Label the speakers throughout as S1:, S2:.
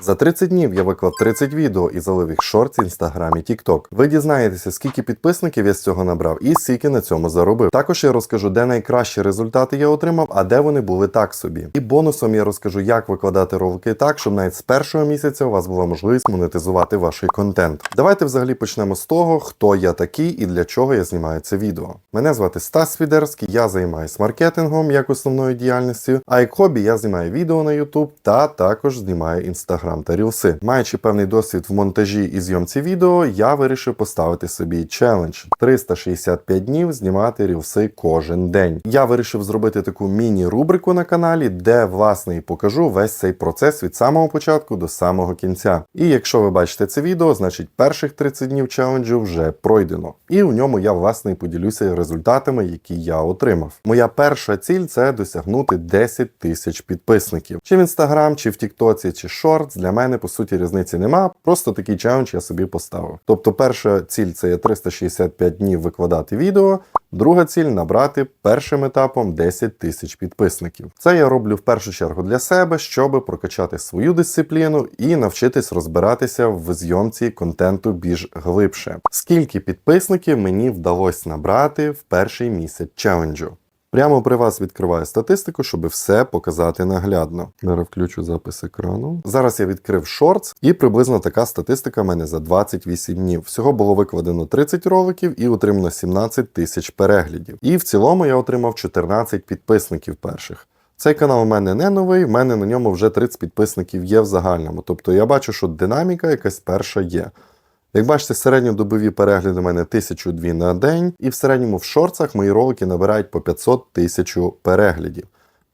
S1: За 30 днів я виклав 30 відео і залив їх шорт в інстаграмі TikTok. Ви дізнаєтеся, скільки підписників я з цього набрав і скільки на цьому заробив. Також я розкажу, де найкращі результати я отримав, а де вони були так собі. І бонусом я розкажу, як викладати ролики так, щоб навіть з першого місяця у вас була можливість монетизувати ваш контент. Давайте взагалі почнемо з того, хто я такий і для чого я знімаю це відео. Мене звати Стас Свідерський, я займаюся маркетингом як основною діяльністю, а як хобі я знімаю відео на YouTube та також знімаю Instagram та Рілси. Маючи певний досвід в монтажі і зйомці відео, я вирішив поставити собі челендж 365 днів знімати рілси кожен день. Я вирішив зробити таку міні-рубрику на каналі, де власне і покажу весь цей процес від самого початку до самого кінця. І якщо ви бачите це відео, значить перших 30 днів челенджу вже пройдено. І у ньому я власне і поділюся результатами, які я отримав. Моя перша ціль це досягнути 10 тисяч підписників. Чи в інстаграм, чи в Тіктоці, чи шортс, для мене по суті різниці нема. Просто такий челендж я собі поставив. Тобто, перша ціль це є 365 днів викладати відео. Друга ціль набрати першим етапом 10 тисяч підписників. Це я роблю в першу чергу для себе, щоб прокачати свою дисципліну і навчитись розбиратися в зйомці контенту більш глибше. Скільки підписників мені вдалося набрати в перший місяць челенджу? Прямо при вас відкриваю статистику, щоб все показати наглядно. Зараз включу запис екрану. Зараз я відкрив шортс, і приблизно така статистика в мене за 28 днів. Всього було викладено 30 роликів і отримано 17 тисяч переглядів. І в цілому я отримав 14 підписників перших. Цей канал у мене не новий, в мене на ньому вже 30 підписників є в загальному. Тобто я бачу, що динаміка якась перша є. Як бачите, середньодобові перегляди у мене 1002 на день, і в середньому в шорцах мої ролики набирають по 500 тисяч переглядів.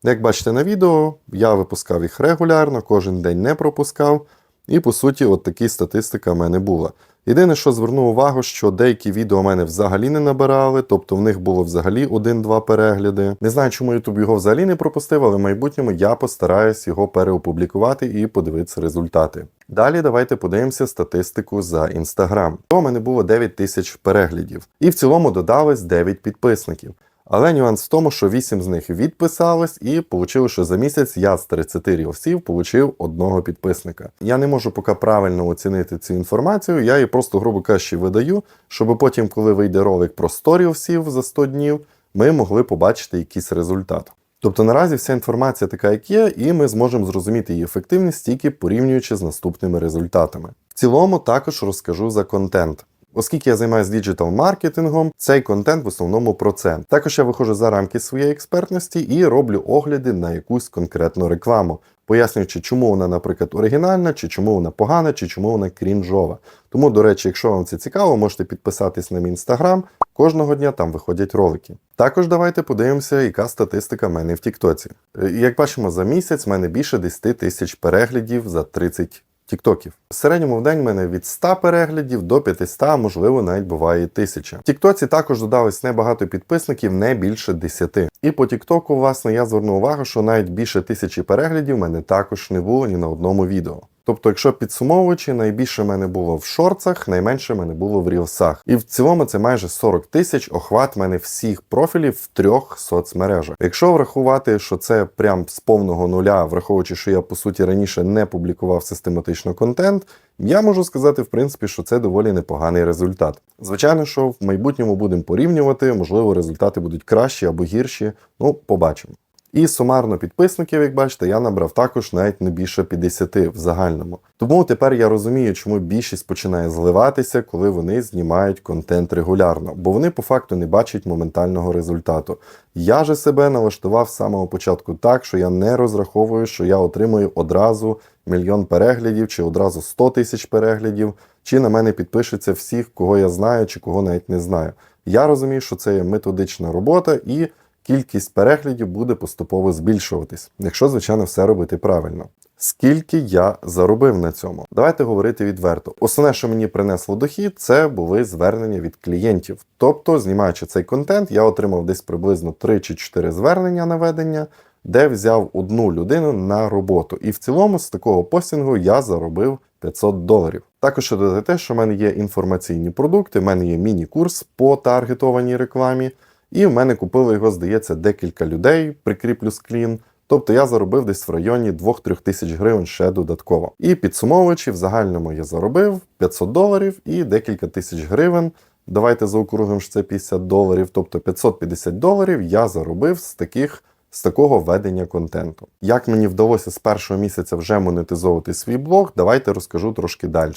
S1: Як бачите на відео, я випускав їх регулярно, кожен день не пропускав, і по суті, от така статистика в мене була. Єдине, що звернув увагу, що деякі відео в мене взагалі не набирали, тобто в них було взагалі один-два перегляди. Не знаю, чому YouTube його взагалі не пропустив, але в майбутньому я постараюсь його переопублікувати і подивитися результати. Далі давайте подивимося статистику за Instagram. То у мене було 9 тисяч переглядів, і в цілому додалось 9 підписників. Але нюанс в тому, що 8 з них відписались, і вийшло, що за місяць я з 30 рілсів отримав одного підписника. Я не можу поки правильно оцінити цю інформацію, я її просто, грубо кажучи, видаю, щоб потім, коли вийде ролик про 100 рілсів за 100 днів, ми могли побачити якийсь результат. Тобто наразі вся інформація така, як є, і ми зможемо зрозуміти її ефективність тільки порівнюючи з наступними результатами. В цілому також розкажу за контент. Оскільки я займаюся діджитал-маркетингом, цей контент в основному про це. Також я виходжу за рамки своєї експертності і роблю огляди на якусь конкретну рекламу, пояснюючи, чому вона, наприклад, оригінальна, чи чому вона погана, чи чому вона крінжова. Тому, до речі, якщо вам це цікаво, можете підписатись на мій інстаграм. Кожного дня там виходять ролики. Також давайте подивимося, яка статистика в мене в Тіктоці. Е, Як бачимо, за місяць в мене більше 10 тисяч переглядів за 30 тіктоків. В середньому в день мене від 100 переглядів до 500, а можливо навіть буває тисяча. 1000. В Тіктоці також додалось небагато підписників, не більше 10. І по Тіктоку, власне, я звернув увагу, що навіть більше тисячі переглядів в мене також не було ні на одному відео. Тобто, якщо підсумовуючи, найбільше в мене було в шорцах, найменше в мене було в рілсах. І в цілому це майже 40 тисяч охват в мене всіх профілів в трьох соцмережах. Якщо врахувати, що це прям з повного нуля, враховуючи, що я по суті раніше не публікував систематично контент, я можу сказати, в принципі, що це доволі непоганий результат. Звичайно, що в майбутньому будемо порівнювати, можливо, результати будуть кращі або гірші. Ну, побачимо. І сумарно підписників, як бачите, я набрав також навіть не більше 50 в загальному. Тому тепер я розумію, чому більшість починає зливатися, коли вони знімають контент регулярно, бо вони по факту не бачать моментального результату. Я же себе налаштував з самого початку так, що я не розраховую, що я отримую одразу мільйон переглядів, чи одразу 100 тисяч переглядів, чи на мене підпишеться всіх, кого я знаю, чи кого навіть не знаю. Я розумію, що це є методична робота і кількість переглядів буде поступово збільшуватись, якщо, звичайно, все робити правильно. Скільки я заробив на цьому? Давайте говорити відверто. Основне, що мені принесло дохід, це були звернення від клієнтів. Тобто, знімаючи цей контент, я отримав десь приблизно 3 чи 4 звернення на ведення, де взяв одну людину на роботу. І в цілому з такого постінгу я заробив 500 доларів. Також додати те, що в мене є інформаційні продукти, в мене є міні-курс по таргетованій рекламі. І в мене купили його, здається, декілька людей, прикріплю склін. Тобто я заробив десь в районі 2-3 тисяч гривень ще додатково. І підсумовуючи, в загальному я заробив 500 доларів і декілька тисяч гривень. Давайте заокруглимо, що це 50 доларів, тобто 550 доларів я заробив з таких. З такого ведення контенту. Як мені вдалося з першого місяця вже монетизовувати свій блог, давайте розкажу трошки далі.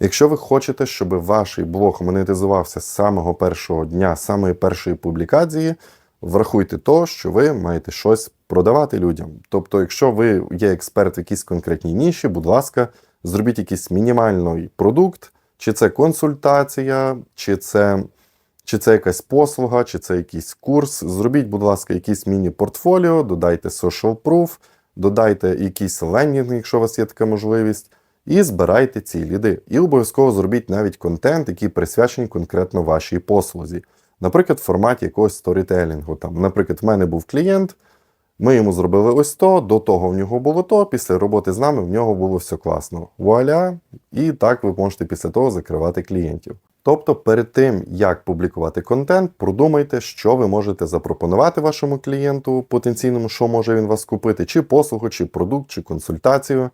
S1: Якщо ви хочете, щоб ваш блог монетизувався з самого першого дня, з самої першої публікації, врахуйте то, що ви маєте щось продавати людям. Тобто, якщо ви є експерт в якійсь конкретній ніші, будь ласка, зробіть якийсь мінімальний продукт, чи це консультація, чи це, чи це якась послуга, чи це якийсь курс. Зробіть, будь ласка, якийсь міні-портфоліо, додайте social proof, додайте якийсь лендінг, якщо у вас є така можливість. І збирайте ці ліди. І обов'язково зробіть навіть контент, який присвячений конкретно вашій послузі. Наприклад, в форматі якогось сторітелінгу. Там, наприклад, в мене був клієнт, ми йому зробили ось то, до того в нього було то, після роботи з нами в нього було все класно. Вуаля! І так ви можете після того закривати клієнтів. Тобто, перед тим, як публікувати контент, продумайте, що ви можете запропонувати вашому клієнту потенційному, що може він вас купити, чи послугу, чи продукт, чи консультацію.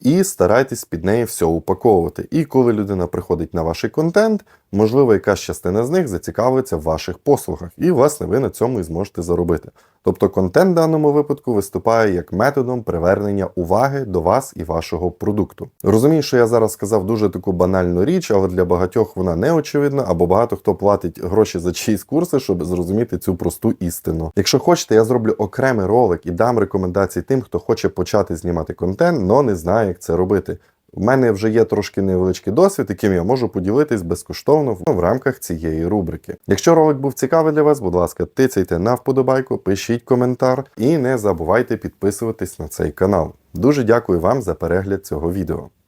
S1: І старайтесь під неї все упаковувати. І коли людина приходить на ваш контент, можливо, якась частина з них зацікавиться в ваших послугах, і, власне, ви на цьому і зможете заробити. Тобто контент в даному випадку виступає як методом привернення уваги до вас і вашого продукту. Розумію, що я зараз сказав дуже таку банальну річ, але для багатьох вона не очевидна, або багато хто платить гроші за чиїсь курси, щоб зрозуміти цю просту істину. Якщо хочете, я зроблю окремий ролик і дам рекомендації тим, хто хоче почати знімати контент, але не знає, як це робити. У мене вже є трошки невеличкий досвід, яким я можу поділитись безкоштовно в- в рамках цієї рубрики. Якщо ролик був цікавий для вас, будь ласка, тицяйте на вподобайку, пишіть коментар і не забувайте підписуватись на цей канал. Дуже дякую вам за перегляд цього відео.